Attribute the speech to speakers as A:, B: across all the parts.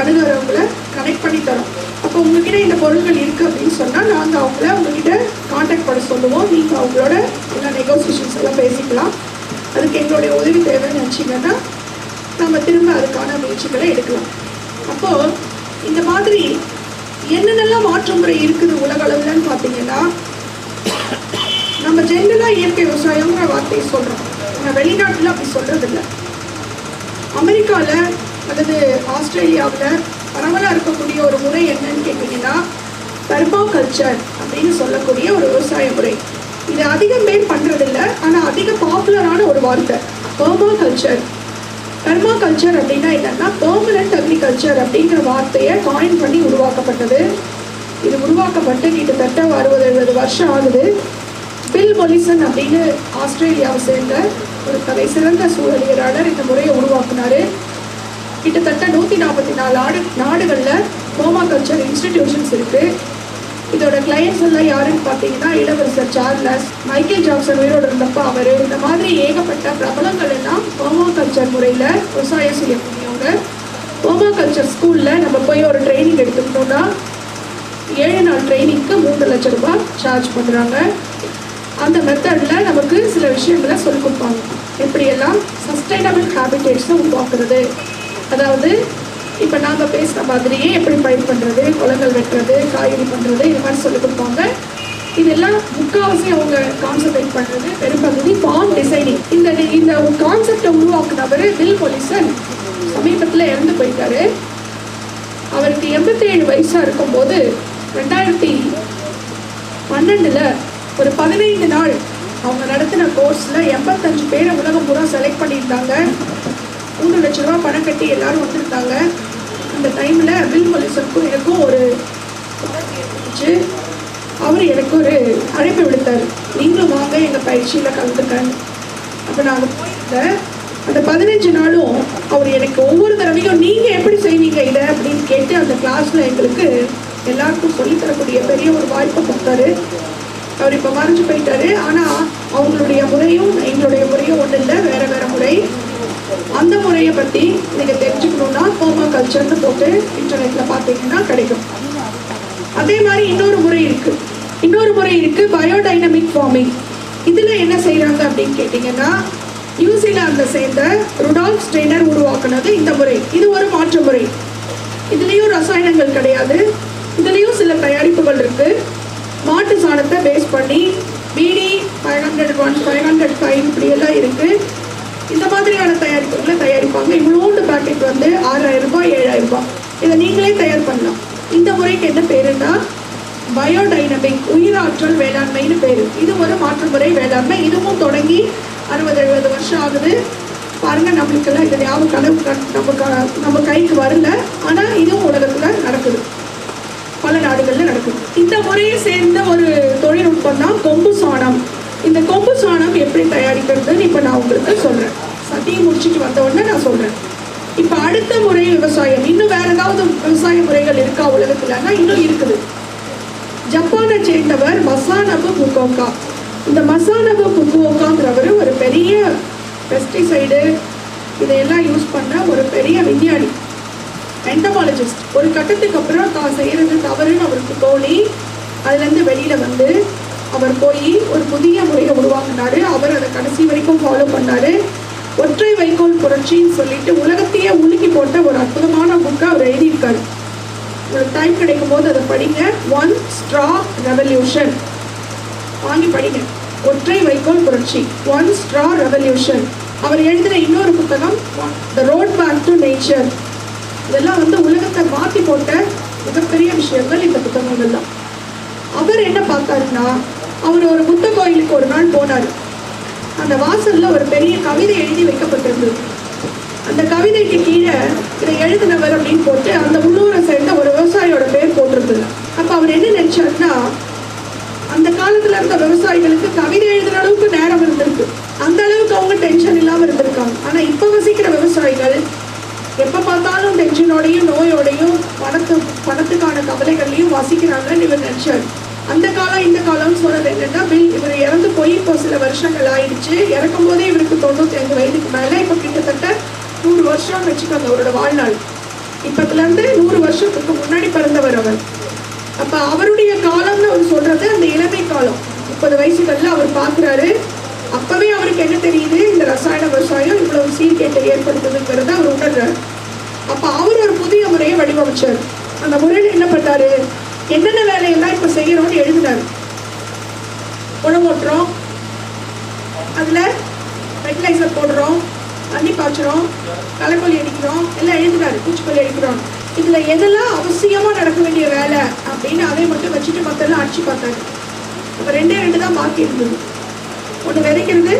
A: அணுகிறவங்கள connect பண்ணி தரோம். அப்போ உங்ககிட்ட இந்த பொருட்கள் இருக்குது அப்படின்னு சொன்னால் நாங்கள் அவங்கள உங்ககிட்ட காண்டாக்ட் பண்ண சொல்லுவோம். நீங்கள் அவங்களோட எல்லா நெகோசியேஷன்ஸ் எல்லாம் பேசிக்கலாம். அதுக்கு எங்களுடைய உதவி தேவைன்னு நினச்சிங்கன்னா நம்ம திரும்ப அதுக்கான முயற்சிகளை எடுக்கலாம். அப்போது இந்த மாதிரி என்னென்னலாம் மாற்று முறை இருக்குது உலக அளவுலன்னு பார்த்தீங்கன்னா நம்ம ஜென்ரலாக இயற்கை விவசாயங்கிற வார்த்தையை சொல்கிறோம் ஆனால் வெளிநாட்டில் அப்படி சொல்கிறது இல்லை அமெரிக்காவில் அல்லது ஆஸ்திரேலியாவில் பரவலாக இருக்கக்கூடிய ஒரு முறை என்னன்னு கேட்டிங்கன்னா பெர்மா கல்ச்சர் அப்படின்னு சொல்லக்கூடிய ஒரு விவசாய முறை. இது அதிகம் பேர் பண்ணுறதில்ல ஆனால் அதிக பாப்புலரான ஒரு வார்த்தை பெர்மா கல்ச்சர் பர்மா கல்ச்சர் அப்படின்னா என்னன்னா பெர்மனன்ட் அக்ரிகல்ச்சர் அப்படிங்கிற வார்த்தையை காயின் பண்ணி உருவாக்கப்பட்டது. இது உருவாக்கப்பட்டு கிட்டத்தட்ட அறுபது எழுபது வருஷம் ஆகுது. பில் மொலிசன் அப்படின்னு ஆஸ்திரேலியாவை சேர்ந்த ஒரு தலை சிறந்த சூழலியலாளர் இந்த முறையை உருவாக்குனாரு. கிட்டத்தட்ட நூற்றி நாற்பத்தி நாலு ஆடு நாடுகளில் ஹோமா கல்ச்சர் இன்ஸ்டிடியூஷன்ஸ் இருக்கு. இதோட கிளையன்ஸ் எல்லாம் யாருன்னு பார்த்தீங்கன்னா இளவரசர் சார்லஸ் மைக்கேல் ஜாக்சன் உயிரோடு இருந்தப்ப அவர். இந்த மாதிரி ஏகப்பட்ட பிரபலங்கள் எல்லாம் ஹோமா கல்ச்சர் முறையில் விவசாயம் செய்யக்கூடியவங்க. ஹோமா கல்ச்சர் ஸ்கூலில் நம்ம போய் ஒரு ட்ரைனிங் எடுத்துக்கிட்டோம்னா ஏழு நாள் ட்ரைனிங்க்கு மூன்று லட்சம் ரூபாய் சார்ஜ் பண்ணுறாங்க அந்த மெத்தடில் நமக்கு சில விஷயங்களை சொல்லிக் கொடுப்பாங்க. எப்படியெல்லாம் சஸ்டைனபிள் ஹேபிடேட்ஸை உருவாக்குறது. அதாவது இப்போ நாங்கள் பேசுகிற மாதிரியே எப்படி பயிர் பண்ணுறது குளங்கள் வெட்டுறது காய்கறி பண்ணுறது இது மாதிரி சொல்லி கொடுப்பாங்க. இதெல்லாம் முக்காவாசி அவங்க கான்சன்ட்ரேட் பண்ணுறது பெரும்பகுதி ஃபார்ம் டிசைனிங் இந்த இந்த கான்செப்டை உருவாக்குனவர் வில் பொலிசன் சமீபத்தில் இறந்து போயிட்டாரு. அவருக்கு எண்பத்தேழு வயசாக இருக்கும்போது ரெண்டாயிரத்தி பன்னெண்டில் ஒரு பதினைந்து நாள் அவங்க நடத்தின கோர்ஸில் எண்பத்தஞ்சு பேரை உலகம் பூரா செலக்ட் பண்ணியிருந்தாங்க. மூணு லட்ச ரூபா பணம் கட்டி எல்லாரும் வந்திருந்தாங்க அந்த டைமில் பில் மொலிசனுக்கும் எனக்கும் ஒரு ஏற்பட்டுச்சு. அவர் எனக்கு ஒரு அழைப்பு விடுத்தார். நீங்களும் வாங்க எங்கள் பயிற்சியில் கலந்துக்கன்னு. அப்போ நாங்கள் போயிருந்தேன். அந்த பதினஞ்சு நாளும் அவர் எனக்கு ஒவ்வொரு தடவையும் நீங்கள் எப்படி செய்வீங்க இதை? அப்படின்னு கேட்டு அந்த கிளாஸில் எங்களுக்கு எல்லாருக்கும் சொல்லித்தரக்கூடிய பெரிய ஒரு வாய்ப்பை கொடுத்தாரு. அவர் இப்போ மறைஞ்சு போயிட்டாரு. ஆனால் அவங்களுடைய முறையும் எங்களுடைய முறையும் ஒன்றும் இல்லை வேற வேற முறை. அந்த முறையை பற்றி நீங்கள் தெரிஞ்சுக்கணுன்னா ஹோமா கல்ச்சர்னு போட்டு இன்டர்நெட்டில் பார்த்தீங்கன்னா கிடைக்கும். அதே மாதிரி இன்னொரு முறை இருக்கு. இன்னொரு முறை இருக்கு பயோடைனமிக் ஃபார்மிங் இதுல என்ன செய்கிறாங்க அப்படின்னு கேட்டிங்கன்னா நியூசிலாந்தை சேர்ந்த ருடால்ஃப் ஸ்ட்ரெயினர் உருவாக்குனது இந்த முறை. இது ஒரு மாற்று முறை. இதுலேயும் ரசாயனங்கள் கிடையாது. இதுலேயும் சில தயாரிப்புகள் இருக்கு. மாட்டு சாணத்தை பேஸ் பண்ணி BD five hundred one five hundred five இப்படியெல்லாம் இருக்குது இந்த மாதிரியான தயாரிப்புகளை தயாரிப்பாங்க. இவ்வளோண்டு பேக்கெட் வந்து ஆறாயிரம் ரூபாய் ஏழாயிரம் ரூபாய். இதை நீங்களே தயார் பண்ணலாம். இந்த முறைக்கு என்ன பேருன்னா பயோடைனமிக் உயிராற்றல் வேளாண்மைன்னு பேரு. இது ஒரு மாற்று முறை வேளாண்மை. இதுவும் தொடங்கி அறுபது எழுபது வருஷம் ஆகுது. பாருங்க நம்மளுக்கெல்லாம் இது ஞாபகம் கனவு நம்ம க- நம்ம கைக்கு வரல. ஆனால் இதுவும் உலகத்தில் நடக்குது. பல நாடுகளில் நடக்குது. இந்த முறையை சேர்ந்த ஒரு தொழில்நுட்பம் தான் கொம்பு சாணம். இந்த கொம்பு சாணம் எப்படி தயாரிக்கிறதுன்னு இப்போ நான் உங்களுக்கு சொல்கிறேன் சத்தியம் முடிச்சுட்டு வந்த உடனே நான் சொல்கிறேன் இப்போ அடுத்த முறை விவசாயம் இன்னும் வேற ஏதாவது விவசாய முறைகள் இருக்கா உலகத்துலன்னா இன்னும் இருக்குது. ஜப்பானை சேர்ந்தவர் மசானபு புகோகா. இந்த மசானபு புகுவோகாங்கிறவர் ஒரு பெரிய பெஸ்டிசைடு இதையெல்லாம் யூஸ் பண்ண ஒரு பெரிய விஞ்ஞானி என்டமாலஜிஸ்ட் ஒரு கட்டத்துக்கு அப்புறம் தான் செய்கிறது தவறுன்னு அவருக்கு தோணி அதுலேருந்து வெளியில் வந்து அவர் போய் ஒரு புதிய முறையை உருவாக்குனாரு. அவர் அதை கடைசி வரைக்கும் ஃபாலோ பண்ணாரு. ஒற்றை வைக்கோல் புரட்சின்னு சொல்லிட்டு உலகத்தையே உலுக்கி போட்ட ஒரு அற்புதமான புக்கை அவர் எழுதியிருக்காரு. உங்களுக்கு டைம் கிடைக்கும் போது அதை படிங்க. ஒன் ஸ்ட்ரா ரெவல்யூஷன் வாங்கி படிங்க. ஒற்றை வைக்கோல் புரட்சி. ஒன் ஸ்ட்ரா ரெவல்யூஷன் அவர் எழுதின இன்னொரு புத்தகம் the road back to nature இதெல்லாம் வந்து உலகத்தை மாற்றி போட்ட மிகப்பெரிய விஷயங்கள் இந்த புத்தகங்கள் தான் அவர் என்ன பார்த்தாருன்னா அவர் ஒரு புத்த கோயிலுக்கு ஒரு நாள் போனார். அந்த வாசல்ல ஒரு பெரிய கவிதை எழுதி வைக்கப்பட்டிருந்தது. அந்த கவிதைக்கு கீழே இதை எழுதினவர் அப்படின்னு போட்டு அந்த உள்ளூரை சேர்ந்த ஒரு விவசாயியோட பேர் போட்டிருந்தது. அப்ப அவர் என்ன நினைச்சாருன்னா அந்த காலத்துல இருந்த விவசாயிகளுக்கு கவிதை எழுதுற அளவுக்கு நேரம் இருந்திருக்கு. அந்த அளவுக்கு அவங்க டென்ஷன் இல்லாம இருந்திருக்காங்க. ஆனா இப்ப வசிக்கிற விவசாயிகள் எப்ப பார்த்தாலும் டென்ஷனோடையும் நோயோடையும் பணத்து பணத்துக்கான கவலைகள்லையும் வசிக்கிறாங்கன்னு இவர் நினைச்சாரு. அந்த காலம் இந்த காலம்னு சொல்றது என்னன்னா பில் இவர் இறந்து போய் இப்போ சில வருஷங்கள் ஆயிடுச்சு. இறக்கும் போதே இவருக்கு தொண்ணூத்தி அஞ்சு வயதுக்கு மேல இப்போ கிட்டத்தட்ட நூறு வருஷம் வச்சுக்கோங்க அவரோட வாழ்நாள். இப்பத்துல இருந்து நூறு வருஷத்துக்கு முன்னாடி பிறந்தவர் அவர். அப்ப அவருடைய காலம்னு அவர் சொல்றது அந்த இளமை காலம். முப்பது வயசுகள்ல அவர் பார்க்குறாரு. அப்பவே அவருக்கு என்ன தெரியுது? இந்த ரசாயன விவசாயம் இவ்வளவு சீர்கேட்டை ஏற்படுத்துதுங்கிறத அவர் உணர்றாரு. அப்ப அவர் ஒரு புதிய முறையை வடிவமைச்சார். அந்த முறையில் என்ன பண்ணாரு? என்னென்ன வேலையெல்லாம் இப்போ செய்யணும்னு எழுதினாரு. உணவோட்டுறோம் அதில் ஃபெர்டிலைசர் போடுறோம். தண்ணி பாய்ச்சுறோம். களைக்கொல்லி அடிக்கிறோம். எல்லாம் எழுதுறாரு பூச்சிக்கொல்லி அடிக்கிறோம். இதில் எதெல்லாம் அவசியமாக நடக்க வேண்டிய வேலை அப்படின்னு அதை மட்டும் வச்சுட்டு மற்றெல்லாம் அடிச்சு பார்த்தாரு. இப்போ ரெண்டே ரெண்டு தான் பாக்கி இருந்தது. ஒன்று விதைக்கிறது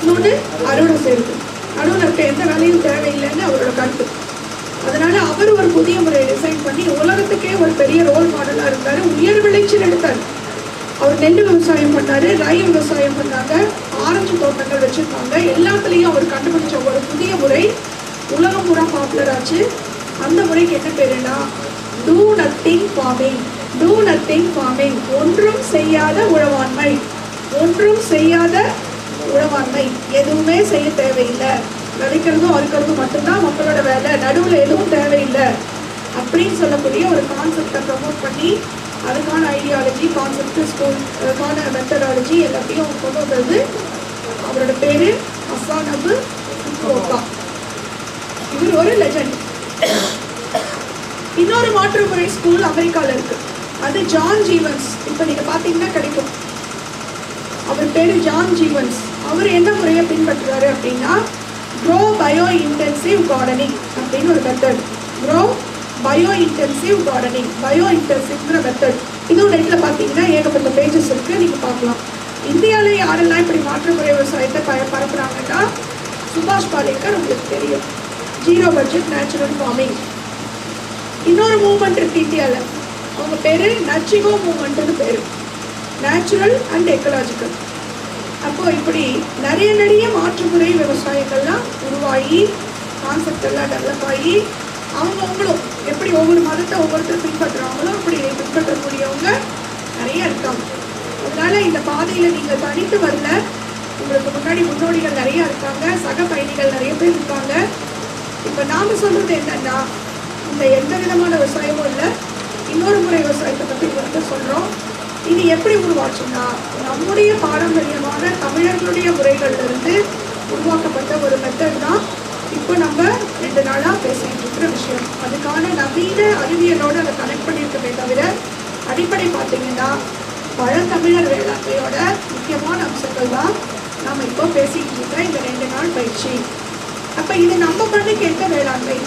A: இன்னொன்று அறுவடை செய்யறது. நடுவில் இருக்க எந்த வேலையும் தேவையில்லைன்னு அவரோட கருத்து. அதனால அவர் ஒரு புதிய முறையை டிசைன் பண்ணி உலகத்துக்கே ஒரு பெரிய ரோல் மாடலா இருந்தாரு. உயர் விளைச்சல் எடுத்தார். அவர் நெல் விவசாயம் பண்ணாரு ராய் விவசாயம் பண்ணாங்க ஆரஞ்சு தோட்டங்கள் வச்சிருக்காங்க எல்லாத்துலேயும் அவர் கண்டுபிடிச்ச ஒரு புதிய முறை உலகம் பூரா பாப்புலர் ஆச்சு. அந்த முறைக்கு என்ன பேருன்னா do nothing farming do nothing farming ஒன்றும் செய்யாத உழவாண்மை. ஒன்றும் செய்யாத உழவாண்மை. எதுவுமே செய்ய தேவையில்லை. விதைக்கிறதும் அறுக்கிறதும் மட்டும்தான் மக்களோட வேலை. நடுவில் எதுவும் தேவையில்லை. அப்படின்னு சொல்லக்கூடிய ஒரு கான்செப்டை ப்ரமோட் பண்ணி அதுக்கான ஐடியாலஜி கான்செப்ட் ஸ்கூல் அதுக்கான மெத்தடாலஜி எல்லாத்தையும் கொண்டு வந்தது. அவரோட பேரு அசானபு கோபா. இவர் ஒரு லெஜண்ட் இன்னொரு மாற்றுமுறை ஸ்கூல் அமெரிக்கால இருக்கு. அது ஜான் ஜீவன்ஸ். இப்போ நீங்க பாத்தீங்கன்னா கிடைக்கும். அவர் பேரு ஜான் ஜீவன்ஸ். அவர் என்ன முறையை பின்பற்றுறாரு அப்படின்னா க்ரோ பயோ இன்டென்சிவ் கார்டனிங் அப்படின்னு ஒரு method grow bio intensive gardening bio இன்டென்சிவ்ங்கிற method இதுவும் நெட்டில் பார்த்தீங்கன்னா ஏகப்பட்ட பேஜஸ் இருக்குது நீங்கள் பார்க்கலாம். இந்தியாவில யாரெல்லாம் இப்படி மாற்று முறை விவசாயத்தை பய பரப்புறாங்கன்னா சுபாஷ் பாலேக்கர் உங்களுக்கு தெரியும். ஜீரோ பட்ஜெட் நேச்சுரல் ஃபார்மிங் இன்னொரு மூவ்மெண்ட் இருக்கு இந்தியாவில் அவங்க பேர் நச்சிகோ மூவ்மெண்ட்னு பேர். நேச்சுரல் அண்ட் எக்கலாஜிக்கல் அப்போ இப்படி நிறைய நிறைய மாற்றுமுறை விவசாயங்கள்லாம் உருவாகி கான்செப்ட் எல்லாம் டெவலப் ஆகி அவங்கவுங்களும் எப்படி ஒவ்வொரு மதத்தை ஒவ்வொருத்தரும் பின்பற்றுறாங்களோ அப்படி பின்பற்றக்கூடியவங்க நிறைய இருக்காங்க. அதனால இந்த பாதையில நீங்கள் தனித்து வரல. உங்களுக்கு முன்னாடி முன்னோடிகள் நிறைய இருக்காங்க. சக பயணிகள் நிறைய பேர் இருக்காங்க. இப்ப நாம சொல்றது என்னன்னா இந்த எந்த விதமான விவசாயமும் இல்லை. இன்னொரு முறை விவசாயத்தை பத்தி வந்து சொல்றோம். இது எப்படி உருவாச்சுன்னா நம்முடைய பாரம்பரியமான தமிழர்களுடைய முறைகள்ல இருந்து உருவாக்கப்பட்ட ஒரு மெத்தட் தான் இப்போ நம்ம ரெண்டு நாளாக பேசிட்டு இருக்கிற விஷயம். அதுக்கான நவீன அறிவியலோடு அதை கனெக்ட் பண்ணியிருக்கவே தவிர அடிப்படை பார்த்தீங்கன்னா பழந்தமிழர் வேளாண்மையோட முக்கியமான அம்சங்கள் தான் நாம் இப்போ பேசிக்கிட்டு இருக்கிற இந்த ரெண்டு நாள் பயிற்சி. அப்போ இது நம்ம பண்ணுக்கு எந்த வேளாண்மை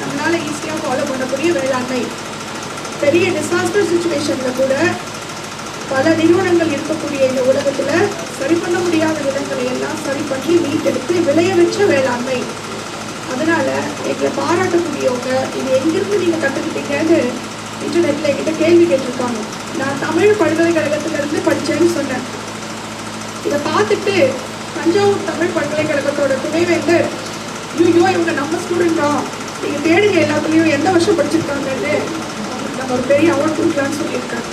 A: நம்மளால் ஈஸியாக ஃபாலோ பண்ணக்கூடிய வேளாண்மை. பெரிய டிசாஸ்டர் சுச்சுவேஷனில் கூட பல நிறுவனங்கள் இருக்கக்கூடிய இந்த உலகத்துல சரி பண்ண முடியாத விதங்களை எல்லாம் சரி பண்ணி மீட்டெடுத்து விளைய வச்ச வேளாண்மை. அதனால எங்களை பாராட்டக்கூடியவங்க இது எங்கிருந்து நீங்க கத்துக்கிட்டீங்கன்னு இன்டர்நெட்ல என்கிட்ட கேள்வி கேட்டிருக்காங்க. நான் தமிழ் பல்கலைக்கழகத்திலேருந்து படித்தேன்னு படிச்சேன்னு சொன்னேன். இதை பார்த்துட்டு தஞ்சாவூர் தமிழ் பல்கலைக்கழகத்தோட துணைவேந்தர் ஐயோ இவங்க நம்ம ஸ்டூடெண்டா நீங்கள் நீங்க தேடுங்க எல்லாத்துலேயும் எந்த வருஷம் படிச்சிருக்காங்கன்னு. நம்ம ஒரு பெரிய அவார்ட் கொடுக்கலான்னு சொல்லியிருக்காங்க.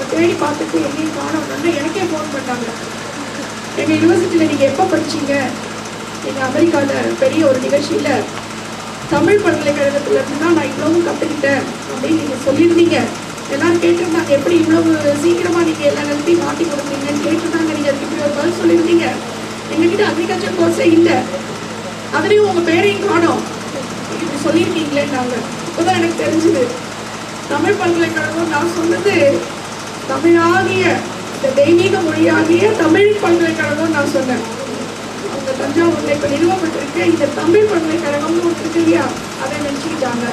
A: அவங்க தேடி பார்த்துட்டு எங்கேயும் காணோம்னு எனக்கே ஃபோன் பண்ணாங்க. எங்கள் யூனிவர்சிட்டியில் நீங்கள் எப்போ படிச்சீங்க? எங்கள் அமெரிக்காவில் பெரிய ஒரு நிகழ்ச்சியில் தமிழ் பல்கலைக்கழகத்தில் இருந்து தான் நான் இவ்வளவும் கற்றுக்கிட்டேன் அப்படின்னு நீங்கள் சொல்லியிருந்தீங்க. எல்லாரும் கேட்டிருந்தாங்க எப்படி இவ்வளவு சீக்கிரமாக நீங்கள் எல்லா நிலத்தையும் மாற்றி கொடுத்தீங்கன்னு கேட்டிருந்தாங்க. நீங்கள் அதுக்கு இப்படி ஒரு பதில் சொல்லியிருந்தீங்க. எங்ககிட்ட அக்ரிகல்ச்சர் கோர்ஸே இல்லை. அதுலேயும் உங்கள் பேரையும் காணோம். இப்படி சொல்லியிருக்கீங்களே நாங்கள் இப்போதான் எனக்கு தெரிஞ்சுது. தமிழ் பல்கலைக்கழகம் நான் சொன்னது தமிழாகிய இந்த தெய்வீக மொழியாகிய தமிழ் பல்கலைக்கழகம் நான் சொன்னேன். அவங்க தஞ்சாவூர்ல இப்ப நிறுவப்பட்டிருக்கு. இந்த தமிழ் பல்கலைக்கழகம்னு ஒன்று இருக்கு இல்லையா? அதை நினைச்சுக்கிட்டாங்க.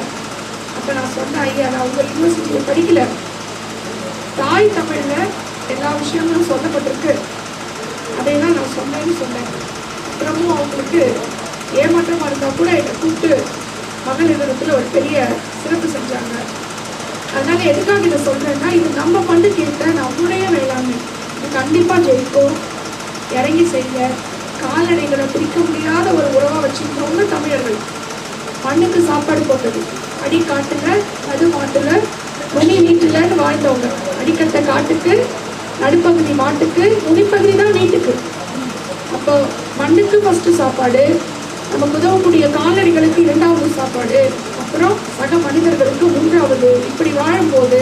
A: அப்ப நான் சொன்னேன் ஐயா நான் உங்க யூனிவர்சிட்டியில படிக்கல. தாய் தமிழ்ல எல்லா விஷயங்களும் சொல்லப்பட்டிருக்கு. அதையெல்லாம் நான் சொன்னேன்னு சொன்னேன். அப்புறமும் அவங்களுக்கு ஏமாற்றமாக இருந்தால் கூட என்னை கூப்பிட்டு மகள் நிறுவனத்தில் ஒரு பெரிய சிறப்பு செஞ்சாங்க. அதனால எதுக்காக இதை சொல்றேன்னா இது நம்ம மண்ணுக்கு கேட்ட நம்முடைய வேளாண்மை. இது கண்டிப்பா ஜெயிக்கும் இறங்கி செய்ய. கால்நடைகளை பிரிக்க முடியாத ஒரு உறவா வச்சுக்கிறவங்க தமிழர்கள். மண்ணுக்கு சாப்பாடு போட்டது. அடி காட்டுல அது மாட்டுல நுனி வீட்டுலன்னு வாழ்ந்தவங்க. அடிக்கட்ட காட்டுக்கு நடுப்பகுதி மாட்டுக்கு நுனிப்பகுதி தான் வீட்டுக்கு. அப்போ மண்ணுக்கு ஃபஸ்ட்டு சாப்பாடு. நமக்கு உதவக்கூடிய கால்நடைகளுக்கு இரண்டாவது சாப்பாடு. அப்புறம் வட மனிதர்களுக்கு மூன்றாவது இப்படி வாழும்போது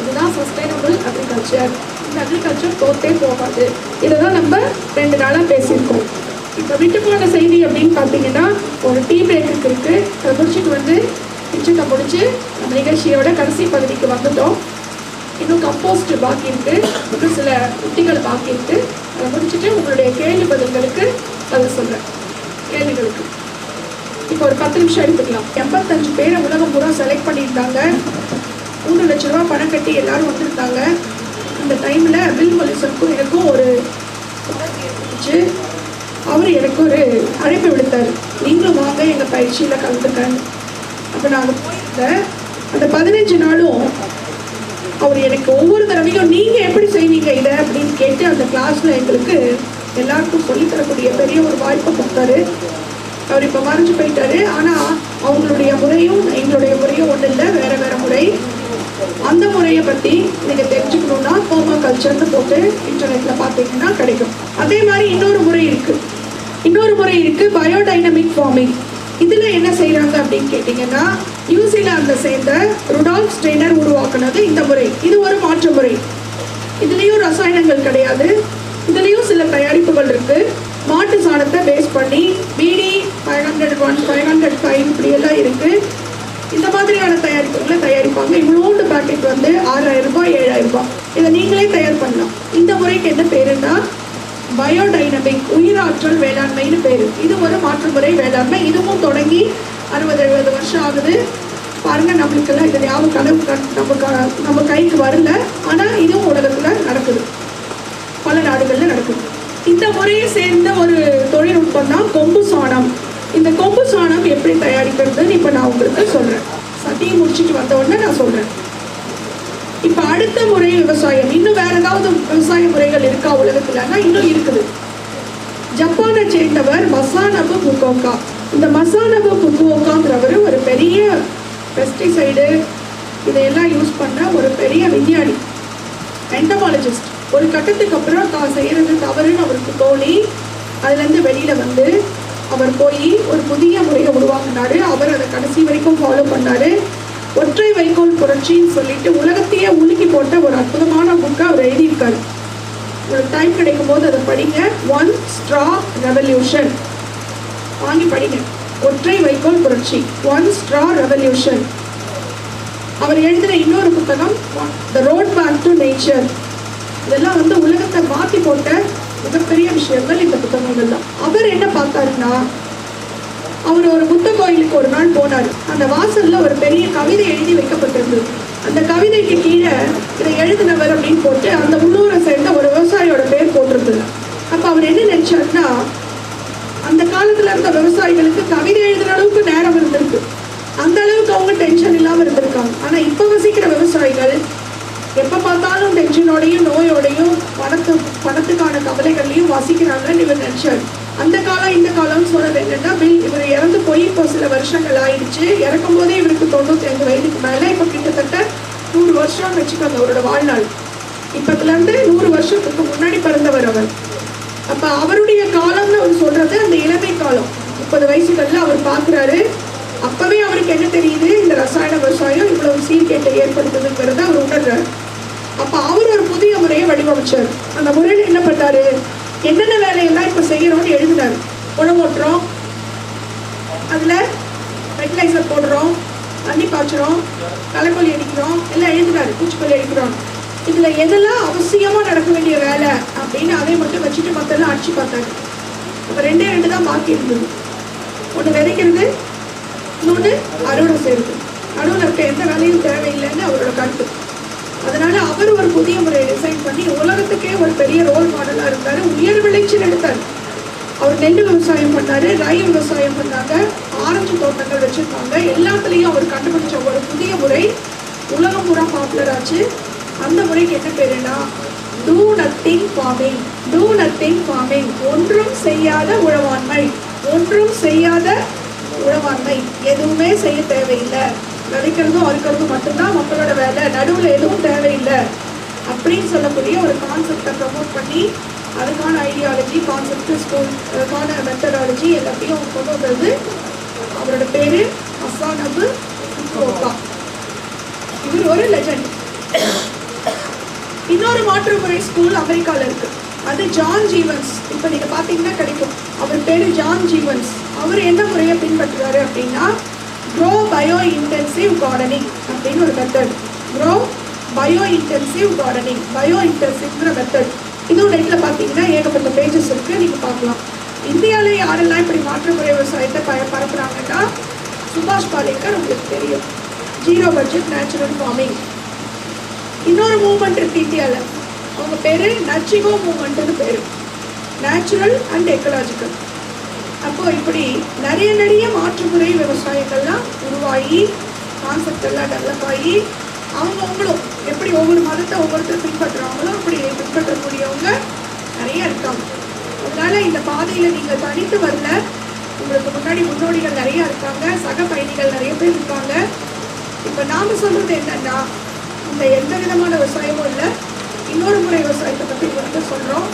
A: இதுதான் சஸ்டைனபிள் அக்ரிகல்ச்சர் இந்த அக்ரிகல்ச்சர் தோத்தே போகாது. இதை தான் நம்ம ரெண்டு நாளாக பேசியிருக்கோம். இப்போ விட்டு போன செய்தி அப்படின்னு பார்த்தீங்கன்னா ஒரு டீ பிரேக்கு இருக்கு. அதை முடிச்சுட்டு வந்து கிச்சனை முடிச்சு நம்ம நிகழ்ச்சியோட கடைசி பகுதிக்கு வந்துட்டோம். இன்னும் கம்போஸ்ட் பாக்கி இருக்கு. இன்னும் சில உத்திகள் பாக்கி இருக்கு. அதை முடிச்சுட்டு உங்களுடைய கேள்வி பதில்களுக்கு பதில் சொல்றேன். கேள்விகளுக்கு. இப்போ ஒரு பத்து நிமிஷம் எடுத்துக்கலாம். எண்பத்தஞ்சு பேரை உலகம் பூரா செலக்ட் பண்ணியிருந்தாங்க மூணு லட்ச ரூபா பணம் கட்டி எல்லாரும் வந்திருந்தாங்க இந்த டைமில் பில் கொலிசனுக்கும் எனக்கும் ஒரு தொடர்பு அவர் எனக்கு ஒரு அழைப்பு விடுத்தார். நீங்களும் வாங்க எங்கள் பயிற்சியில் கலந்துக்கன்னு அப்போ நாங்கள் போயிருந்தேன். அந்த பதினஞ்சு நாளும் அவர் எனக்கு ஒவ்வொரு தடவையும் நீங்கள் எப்படி செய்வீங்க இதை? அப்படின்னு கேட்டு அந்த கிளாஸில் எங்களுக்கு எல்லாருக்கும் சொல்லித் தரக்கூடிய பெரிய ஒரு வாய்ப்பை கொடுத்தாரு. அவர் இப்போ மறைஞ்சு போயிட்டாரு. ஆனால் அவங்களுடைய முறையும் எங்களுடைய முறையும் ஒன்றும் இல்லை. வேற வேற முறை. அந்த முறையை பற்றி நீங்கள் தெரிஞ்சுக்கணுன்னா கோமா கல்ச்சர்னு போட்டு இன்டர்நெட்டில் பார்த்தீங்கன்னா கிடைக்கும். அதே மாதிரி இன்னொரு முறை இருக்குது இன்னொரு முறை இருக்குது பயோடைனமிக் ஃபார்மிங் இதில் என்ன செய்கிறாங்க அப்படின்னு கேட்டிங்கன்னா நியூசிலாந்தில் சேர்ந்த ருடால்ஃப் ஸ்ட்ரெயினர் உருவாக்குனது இந்த முறை. இது ஒரு மாற்று முறை. இதுலேயும் ரசாயனங்கள் கிடையாது. இதுலேயும் சில தயாரிப்புகள் இருக்கு. மாட்டு சாணத்தை பேஸ் பண்ணி BD five hundred one five hundred five இப்படியெல்லாம் இருக்குது இந்த மாதிரியான தயாரிப்புகளை தயாரிப்பாங்க. இவ்வளோண்டு பேக்கெட் வந்து ஆறாயிரம் ரூபாய் ஏழாயிரம் ரூபாய். இதை நீங்களே தயார் பண்ணலாம். இந்த முறைக்கு என்ன பேருன்னா பயோடைனமிக் உயிராற்றல் வேளாண்மைன்னு பேர். இது ஒரு மாற்று முறை வேளாண்மை. இதுவும் தொடங்கி அறுபது எழுபது வருஷம் ஆகுது. பாருங்க நம்மளுக்கெல்லாம் இது ஞாபகம் கனவு கண்- நம்ம க- நம்ம கைக்கு வரல. ஆனால் இதுவும் உலகத்தில் நடக்குது. பல நாடுகளில் நடக்குது. இந்த முறையை சேர்ந்த ஒரு தொழில்நுட்பம் தான் கொம்பு சாணம். இந்த கொம்பு சாணம் எப்படி தயாரிக்கிறதுன்னு இப்போ நான் உங்களுக்கு சொல்றேன். சதியை முடிச்சுட்டு வந்த உடனே நான் சொல்றேன். இப்போ அடுத்த முறை விவசாயம் இன்னும் வேற ஏதாவது விவசாய முறைகள் இருக்கா உலகத்துலன்னா இன்னும் இருக்குது. ஜப்பானை சேர்ந்தவர் மசானபு புகோகா இந்த மசானபு புகோகாங்கிறவர் ஒரு பெரிய பெஸ்டிசைடு இதையெல்லாம் யூஸ் பண்ண ஒரு பெரிய விஞ்ஞானி என்டமாலஜிஸ்ட் ஒரு கட்டத்துக்கு அப்புறம் தான் செய்யறது தவறுன்னு அவருக்கு தோணி அதுலேருந்து வெளியில வந்து அவர் போய் ஒரு புதிய முறையை உருவாக்குனாரு. அவர் அதை கடைசி வரைக்கும் ஃபாலோ பண்ணாரு. ஒற்றை வைக்கோல் புரட்சின்னு சொல்லிட்டு உலகத்தையே உலுக்கி போட்ட ஒரு அற்புதமான புக்கை அவர் எழுதியிருக்காரு. உங்களுக்கு டைம் கிடைக்கும் போது அதை படிங்க. ஒன் ஸ்ட்ரா ரெவல்யூஷன் வாங்கி படிங்க. ஒற்றை வைக்கோல் புரட்சி. ஒன் ஸ்ட்ரா ரெவல்யூஷன் அவர் எழுதின இன்னொரு புத்தகம் the road back to nature இதெல்லாம் வந்து உலகத்தை மாற்றி போட்ட மிகப்பெரிய விஷயங்கள் இந்த புத்தகங்கள் தான் அவர் என்ன பார்த்தாருன்னா அவர் ஒரு புத்த கோயிலுக்கு ஒரு நாள் போனார். அந்த வாசல்ல ஒரு பெரிய கவிதை எழுதி வைக்கப்பட்டிருந்தது. அந்த கவிதைக்கு கீழே இதை எழுதினவர் அப்படின்னு போட்டு அந்த உள்ளூரை சேர்ந்த ஒரு விவசாயியோட பேர் போட்டிருந்தது. அப்போ அவர் என்ன நினைச்சாருன்னா அந்த காலத்துல இருந்த விவசாயிகளுக்கு கவிதை எழுதுன அளவுக்கு நேரம் இருந்திருக்கு. அந்த அளவுக்கு அவங்க டென்ஷன் இல்லாமல் இருந்திருக்காங்க. ஆனா இப்போ வசிக்கிற விவசாயிகள் எப்ப பார்த்தாலும் டென்ஷனோடையும் நோயோடையும் பணத்து பணத்துக்கான கவலைகள்லையும் வசிக்கிறாங்கன்னு இவர் நினைச்சாரு. அந்த காலம் இந்த காலம்னு சொன்னது என்னன்னா பில் இவர் இறந்து போய் இப்போ சில வருஷங்கள் ஆயிடுச்சு. இறக்கும் போதே இவருக்கு தொண்ணூத்தி ஐந்து வயதுக்கு மேல இப்ப கிட்டத்தட்ட நூறு வருஷம் வச்சுக்கோங்க அவரோட வாழ்நாள். இப்பத்துல இருந்து நூறு வருஷத்துக்கு முன்னாடி பிறந்தவர் அவர். அப்ப அவருடைய காலம்னு அவர் சொல்றது அந்த இளமை காலம். முப்பது வயசுகள்ல அவர் பாக்குறாரு. அப்பவே அவருக்கு என்ன தெரியுது? இந்த ரசாயன விவசாயம் இவ்வளவு சீர்கேட்டை ஏற்படுத்துதுங்கிறத அவர் உணர்றாரு. அப்ப அவர் ஒரு புதிய முறையை வடிவமைச்சார். அந்த முறையில் என்ன பண்ணாரு? என்னென்ன வேலையெல்லாம் இப்ப செய்யறோம்னு எழுதினார். உணவோட்டுறோம் அதுல ஃபெர்டிலைசர் போடுறோம். தண்ணி பாய்ச்சுறோம். களைக்கொல்லி அடிக்கிறோம். எல்லாம் எழுதுறாரு பூச்சிக்கொல்லி அடிக்கிறோம். இதுல எதெல்லாம் அவசியமா நடக்க வேண்டிய வேலை அப்படின்னு அதை மட்டும் வச்சுட்டு மத்தெல்லாம் அடிச்சு பார்த்தாரு அப்ப ரெண்டே ரெண்டு தான் பாக்கி இருந்தது. ஒன்று விதைக்கிறது இன்னொன்று அறுவடை செய்யறது நடுவில் இருக்க எந்த வேலையும் தேவையில்லைன்னு அவரோட கருத்து. அதனால அவர் ஒரு புதிய முறையை டிசைன் பண்ணி உலகத்துக்கே ஒரு பெரிய ரோல் மாடலா இருந்தாரு. உயர் விளைச்சல் எடுத்தார். அவர் நெல் விவசாயம் பண்ணாரு ரை விவசாயம் பண்ணாங்க ஆரஞ்சு தோட்டங்கள் வச்சிருக்காங்க. எல்லாத்துலேயும் அவர் கண்டுபிடிச்ச ஒரு புதிய முறை உலகம் பூரா பாப்புலர் ஆச்சு. அந்த முறைக்கு என்ன பேருன்னா do nothing farming do nothing farming ஒன்றும் செய்யாத உழவாண்மை. ஒன்றும் செய்யாத உழவாண்மை. எதுவுமே செய்ய தேவையில்லை. விதைக்கிறதும் அறுக்கிறதும் மட்டும்தான் மக்களோட வேலை. நடுவில் எதுவும் தேவையில்லை அப்படின்னு சொல்லக்கூடிய ஒரு கான்செப்டை ப்ரமோட் பண்ணி அதுக்கான ஐடியாலஜி கான்செப்ட் ஸ்கூல் அதுக்கான மெத்தடாலஜி எல்லாத்தையும் கொண்டு வந்தது. அவரோட பேர் அசானபு குரோகா இவர் ஒரு லெஜண்ட் இன்னொரு மாற்றுமுறை ஸ்கூல் அமெரிக்காவில் இருக்கு. அது ஜான் ஜீவன்ஸ் இப்போ நீங்கள் பார்த்தீங்கன்னா கிடைக்கும். அவர் பேர் ஜான் ஜீவன்ஸ் அவர் என்ன முறையை பின்பற்றுறாரு அப்படின்னா க்ரோ பயோ இன்டென்சிவ் கார்டனிங் அப்படின்னு ஒரு method grow bio intensive gardening bio இன்டென்சிவ்ங்கிற method இதுவும் நெட்டில் பார்த்தீங்கன்னா ஏகப்பட்ட பேஜஸ் இருக்குது நீங்கள் பார்க்கலாம். இந்தியாவில் யாரெல்லாம் இப்படி மாற்றுமுறை விவசாயத்தை பய பரப்புறாங்கன்னா சுபாஷ் பாலேக்கர் உங்களுக்கு தெரியும். ஜீரோ பட்ஜெட் நேச்சுரல் ஃபார்மிங் இன்னொரு மூமெண்ட் இருக்கு இந்தியாவில். அவங்க பேர் நச்சிகோ மூமெண்ட்டுன்னு பேர். நேச்சுரல் அண்ட் எக்கலாஜிக்கல் அப்போ இப்படி நிறைய நிறைய மாற்றுமுறை விவசாயங்கள்லாம் உருவாகி கான்செப்ட் எல்லாம் டெவலப் ஆகி அவங்கவுங்களும் எப்படி ஒவ்வொரு மதத்தை ஒவ்வொருத்தர் பின்பற்றுறாங்களோ அப்படி பின்பற்றக்கூடியவங்க நிறைய இருக்காங்க. அதனால இந்த பாதையில் நீங்கள் தனித்து வரல. உங்களுக்கு முன்னாடி முன்னோடிகள் நிறைய இருக்காங்க. சக பயணிகள் நிறைய பேர் இருக்காங்க. இப்போ நாம் சொல்கிறது என்னன்னா இந்த எந்த விதமான விவசாயமும் இல்லை. இன்னொரு முறை விவசாயத்தை பற்றி வந்து சொல்கிறோம்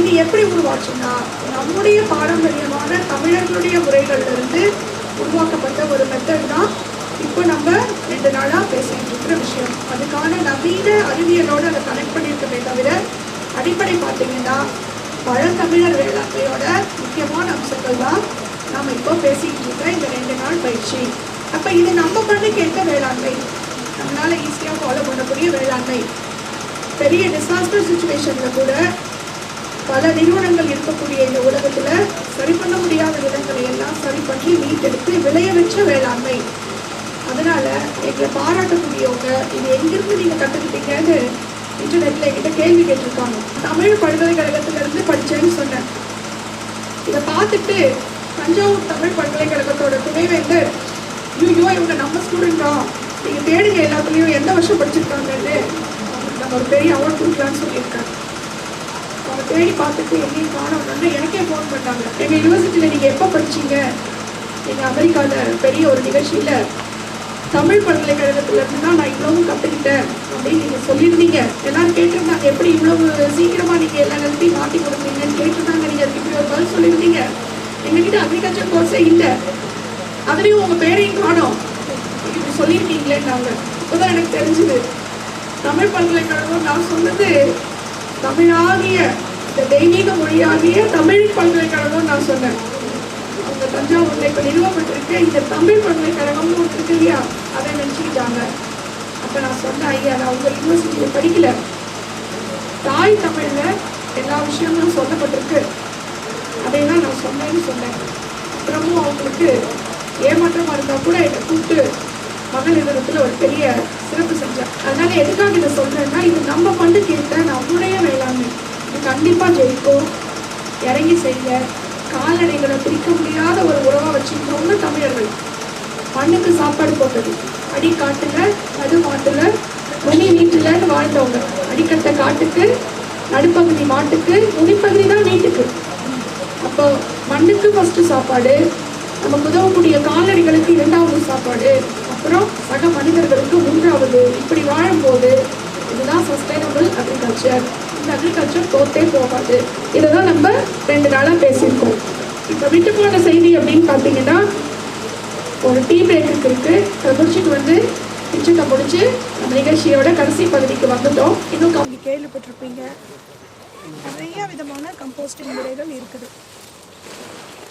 A: இது எப்படி உருவாச்சுன்னா நம்முடைய பாரம்பரியமான தமிழர்களுடைய முறைகள்ல இருந்து உருவாக்கப்பட்ட ஒரு மெத்தட் தான் இப்போ நம்ம ரெண்டு நாளாக பேசிட்டு இருக்கிற விஷயம். அதுக்கான நவீன அறிவியலோடு அதை கனெக்ட் பண்ணியிருக்கமே தவிர அடிப்படை பார்த்தீங்கன்னா பழந்தமிழர் வேளாண்மையோட முக்கியமான அம்சங்கள் தான் நம்ம இப்போ பேசிக்கிட்டு இருக்கிற இந்த ரெண்டு நாள் பயிற்சி. அப்போ இது நம்ம பண்ணுக்கு எந்த வேளாண்மை நம்மளால் ஈஸியாக ஃபாலோ பண்ணக்கூடிய வேளாண்மை. பெரிய டிசாஸ்டர் சுச்சுவேஷனில் கூட பல நிறுவனங்கள் இருக்கக்கூடிய இந்த உலகத்துல சரி பண்ண முடியாத விதங்களை எல்லாம் சரி பண்ணி மீட்டெடுத்து விளைய வச்ச வேளாண்மை. அதனால எங்களை பாராட்டக்கூடியவங்க இது எங்கிருந்து நீங்க கத்துக்கிட்டீங்கன்னு இன்டர்நெட்ல என்கிட்ட கேள்வி கேட்டிருக்காங்க. தமிழ் பல்கலைக்கழகத்துல இருந்து படிச்சேன்னு சொன்னேன். இதை பார்த்துட்டு தஞ்சாவூர் தமிழ் பல்கலைக்கழகத்தோட துணைவேந்தர் ஐயோ இவங்க நம்ம ஸ்டூடெண்டா நீங்கள் நீங்க தேடுங்க எல்லாத்துலயும் எந்த வருஷம் படிச்சிருக்காங்கன்னு. நம்ம ஒரு பெரிய அவார்ட் கொடுக்கலான்னு சொல்லியிருக்காங்க. அவங்க தேடி பார்த்துட்டு எங்கேயும் காணோம்னு எனக்கே ஃபோன் பண்ணாங்க. எங்கள் யூனிவர்சிட்டியில் நீங்கள் எப்போ படிச்சீங்க? எங்கள் அமெரிக்காவில் பெரிய ஒரு நிகழ்ச்சியில் தமிழ் பல்கலைக்கழகத்தில் இருந்து தான் நான் இவ்வளவும் கற்றுக்கிட்டேன் அப்படின்னு நீங்கள் சொல்லியிருந்தீங்க. எல்லாரும் கேட்டிருந்தாங்க எப்படி இவ்வளவு சீக்கிரமாக நீங்கள் எல்லா நேரத்தையும் மாற்றி கொடுத்தீங்கன்னு கேட்டிருந்தாங்க. நீங்கள் அதுக்கு இப்படி ஒரு பதில் சொல்லியிருந்தீங்க. எங்ககிட்ட அக்ரிகல்ச்சர் கோர்ஸே இல்லை. அதுலேயும் உங்கள் பேரையும் காணும். இப்படி சொல்லியிருக்கீங்களே நாங்கள் இப்போதான் எனக்கு தெரிஞ்சுது. தமிழ் பல்கலைக்கழகம் நான் சொன்னது தமிழாகிய இந்த தெய்வீக மொழியாகிய தமிழ் பல்கலைக்கழகம் நான் சொன்னேன். அவங்க தஞ்சாவூர்ல இப்ப நிறுவப்பட்டிருக்கு இந்த தமிழ் பல்கலைக்கழகம்னு ஒன்று இருக்கு இல்லையா? அதை நினைச்சுக்கிட்டாங்க. அப்ப நான் சொன்னேன் ஐயா நான் உங்க யூனிவர்சிட்டியில படிக்கல. தாய் தமிழ்ல எல்லா விஷயங்களும் சொல்லப்பட்டிருக்கு. அதையெல்லாம் நான் சொன்னேன்னு சொன்னேன். அப்புறமும் அவங்களுக்கு ஏமாற்றமாக இருந்தால் கூட என்னை கூப்பிட்டு மகளிர் தினத்துல ஒரு பெரிய சிறப்பு செஞ்சேன் அதனால எதுக்காக இதை சொல்கிறேன்னா இது நம்ம பண்ணு கேட்ட நம்முடைய வேளாண்மை கண்டிப்பாக கண்டிப்பா ஜெயிக்கும் இறங்கி செய்ய. கால்நடைகளை பிரிக்க முடியாத ஒரு உறவா வச்சுக்கிறவங்க தமிழர்கள். மண்ணுக்கு சாப்பாடு போட்டது. அடிக்காட்டுல நடு மாட்டுல நுனி வீட்டுலன்னு வாழ்ந்தவங்க. அடிக்கட்ட காட்டுக்கு நடுப்பகுதி மாட்டுக்கு நுனிப்பகுதி தான் வீட்டுக்கு. அப்போ மண்ணுக்கு ஃபர்ஸ்ட் சாப்பாடு நமக்கு உதவக்கூடிய கால்நடைகளுக்கு இரண்டாவது சாப்பாடு அப்புறம் சக மனிதர்களுக்கு மூன்றாவது. இப்படி வாழும்போது இதுதான் சஸ்டைனபிள் அக்ரிகல்ச்சர் இந்த அக்ரிகல்ச்சர் தோத்தே போகாது. இதை தான் நம்ம ரெண்டு நாளாக பேசியிருக்கோம். இப்போ விட்டு போன செய்தி அப்படின்னு பார்த்தீங்கன்னா ஒரு டீ பிரேக்கு இருக்கு முடிச்சுட்டு வந்து நிச்சயத்தை முடிச்சு நம்ம நிகழ்ச்சியோட கடைசி பகுதிக்கு வந்துட்டோம். இன்னும் கம்மி கேள்விப்பட்டிருப்பீங்க. நிறைய விதமான கம்போஸ்டிங் முறைகள் இருக்குது.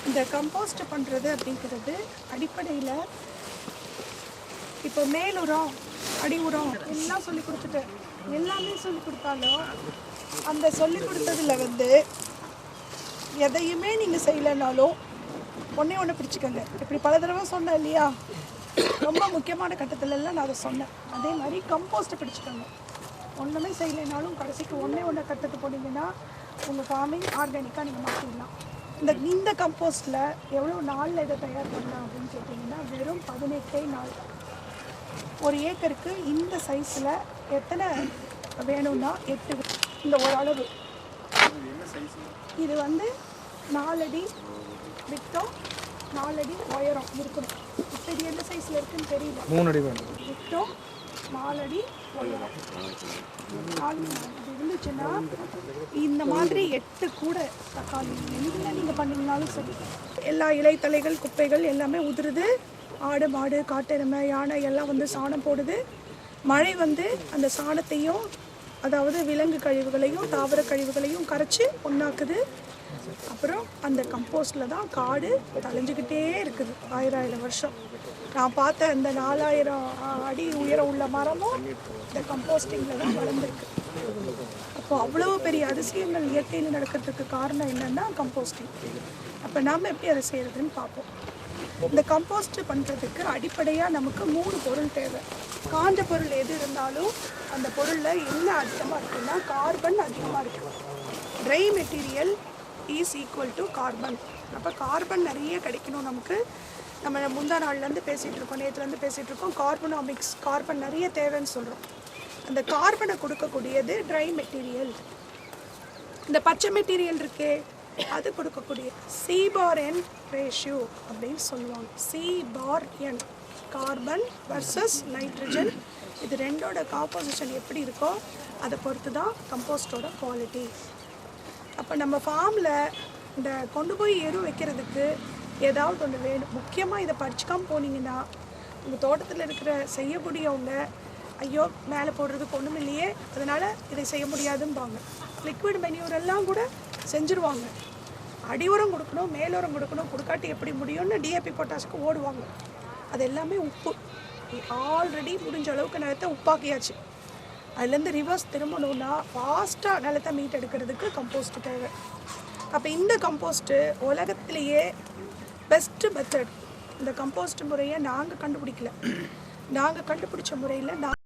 A: இந்த கம்போஸ்ட் பண்ணுறது அப்படிங்கிறது அடிப்படையில் இப்போ மேலுரம் அடி உரம் எல்லாம் சொல்லி கொடுத்துட்டேன் எல்லாமே சொல்லி கொடுத்தாலும் அந்த சொல்லி கொடுத்ததுல வந்து எதையுமே நீங்கள் செய்யலைனாலும் ஒன்றே ஒன்று பிடிச்சிக்கோங்க. இப்படி பல தடவை சொன்னேன் இல்லையா? ரொம்ப முக்கியமான கட்டத்துல எல்லாம் நான் அதை சொன்னேன். அதே மாதிரி கம்போஸ்ட்டை பிடிச்சிக்கோங்க. ஒன்றுமே செய்யலைனாலும் கடைசிக்கு ஒன்றே ஒன்று கட்டத்து போனீங்கன்னா உங்கள் ஃபார்மிங் ஆர்கானிக்காக நீங்கள் மாற்றிடலாம் இந்த இந்த கம்போஸ்ட்டில் எவ்வளோ நாளில் இதை தயார் பண்ணலாம் அப்படின்னு கேட்டிங்கன்னா வெறும் பதினெட்டே நாள். ஒரு ஏக்கருக்கு இந்த சைஸில் எத்தனை? வேணும்னா எட்டு. இந்த ஒரு அளவு இது வந்து நாலடி விட்டம். நாலடி உயரம் இருக்கணும். இப்போ இது எந்த சைஸில் இருக்குன்னு தெரியல.
B: மூணு அடி வேணும்.
A: விட்டம் நாலடி உயரம். நாலு இது இருந்துச்சுன்னா இந்த மாதிரி எட்டு கூட தக்காளி. என்ன நீங்கள் பண்ணீங்கனாலும் சரி. எல்லா இலைத்தலைகள் குப்பைகள் எல்லாமே உதிருது. ஆடு மாடு காட்டெருமை யானை எல்லாம் வந்து சாணம் போடுது. மழை வந்து அந்த சாணத்தையும் அதாவது விலங்கு கழிவுகளையும் தாவர கழிவுகளையும் கரைச்சி ஒன்றாக்குது அப்புறம் அந்த கம்போஸ்டில் தான் காடு தலைஞ்சிக்கிட்டே இருக்குது ஆயிரம் ஆயிரம் வருஷம். நான் பார்த்த அந்த நாலாயிரம் அடி உயரம் உள்ள மரமும் இந்த கம்போஸ்டிங்கில் தான் வளர்ந்துருக்கு. அப்போ அவ்வளோ பெரிய அதிசயங்கள் இயற்கையில் நடக்கிறதுக்கு காரணம் என்னன்னா கம்போஸ்டிங். அப்போ நாம் எப்படி அதை செய்கிறதுன்னு பார்ப்போம். இந்த கம்போஸ்ட் பண்ணுறதுக்கு அடிப்படையாக நமக்கு மூணு பொருள் தேவை. காஞ்ச பொருள் எது இருந்தாலும் அந்த பொருளில் என்ன அதிகமாக இருக்குன்னா கார்பன் அதிகமாக இருக்குது dry material is equal to carbon அப்போ கார்பன் நிறைய கிடைக்கணும் நமக்கு. நம்ம முந்தா நாள்லேருந்து பேசிகிட்டு இருக்கோம் நேற்றுலேருந்து பேசிகிட்டு இருக்கோம். கார்பனாமிக்ஸ் கார்பன் நிறைய தேவைன்னு சொல்கிறோம் அந்த கார்பனை கொடுக்கக்கூடியது ட்ரை மெட்டீரியல் இந்த பச்சை மெட்டீரியல் இருக்கே அது கொடுக்கக்கூடிய சி பார் என் ரேஷியோ அப்படின்னு சொல்லுவாங்க. C bar N carbon versus nitrogen இது ரெண்டோட காம்போசிஷன் எப்படி இருக்கோ அதை பொறுத்து தான் கம்போஸ்டோட குவாலிட்டி அப்போ நம்ம ஃபார்மில் இந்த கொண்டு போய் எரு வைக்கிறதுக்கு ஏதாவது ஒன்று வேணும். முக்கியமாக இதை படிச்சுக்காமல் போனீங்கன்னா உங்கள் தோட்டத்தில் இருக்கிற செய்யக்கூடியவங்க ஐயோ மேலே போடுறதுக்கு ஒன்றும் இல்லையே அதனால் இதை செய்ய முடியாதும்பாங்க. லிக்விட் மெனியூர் எல்லாம் கூட செஞ்சுருவாங்க. அடி உரம் கொடுக்கணும் மேலோரம் கொடுக்கணும் கொடுக்காட்டி எப்படி முடியும்னு டிஏபி பொட்டாஷுக்கு ஓடுவாங்க. அது எல்லாமே உப்பு ஆல்ரெடி முடிஞ்ச அளவுக்கு நிலத்தை உப்பாக்கியாச்சு. அதுலேருந்து ரிவர்ஸ் திரும்பணும்னா ஃபாஸ்ட்டாக நிலத்தை மீட் எடுக்கிறதுக்கு கம்போஸ்ட் தேவை. அப்போ இந்த கம்போஸ்ட்டு உலகத்திலேயே பெஸ்ட்டு மெத்தட் இந்த கம்போஸ்ட் முறையை நாங்கள் கண்டுபிடிக்கல. நாங்கள் கண்டுபிடிச்ச முறையில் நான்